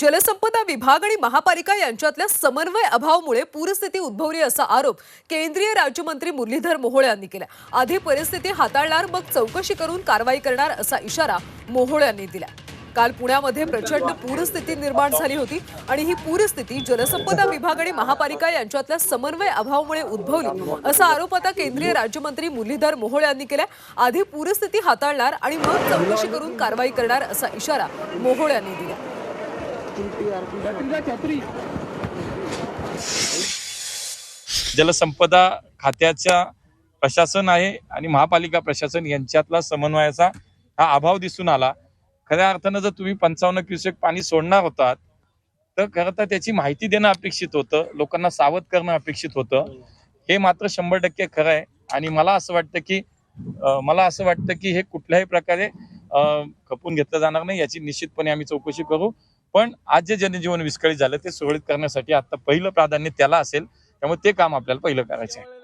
जलसंपदा विभाग आणि महापालिका यांच्यातल्या समन्वय अभावामुळे पूरस्थिती उद्भवली असा आरोप केंद्रीय राज्यमंत्री मुरलीधर मोहोळे यांनी केला. आधी परिस्थिती हाताळणार मग चौकशी करून कारवाई करणार असा इशारा मोहोळे यांनी दिला. काल पुण्यामध्ये प्रचंड पूरस्थिती निर्माण झाली होती आणि ही पूरस्थिती जलसंपदा विभाग आणि महापालिका यांच्यातल्या समन्वय अभावामुळे उद्भवली असा आरोप आता केंद्रीय राज्यमंत्री मुरलीधर मोहोळे यांनी केला आधी पूरस्थिती हाताळणार आणि मग चौकशी करून कारवाई करणार असा इशारा मोहोळे यांनी दिला. जलसंपदा खात्याच्या प्रशासन आहे आणि महापालिका प्रशासन यांच्यातला समन्वयाचा हा अभाव दिसून आला. खऱ्या अर्थानं जर तुम्ही पंचावन्न क्युसेक पाणी सोडणार होतात तर खरं तर त्याची माहिती देणं अपेक्षित होतं लोकांना सावध करणं अपेक्षित होतं. हे मात्र शंभर टक्के खरं आहे. आणि मला असं वाटतं की मला असं वाटतं की हे कुठल्याही प्रकारे अं, खपून घेतलं जाणार नाही याची निश्चितपणे आम्ही चौकशी करू. पण आज जे जनजीवन विस्कळीत झालं ते सुरळीत करण्यासाठी आता पहिलं प्राधान्य त्याला असेल. त्यामुळे ते काम आपल्याला पहिलं करायचं आहे.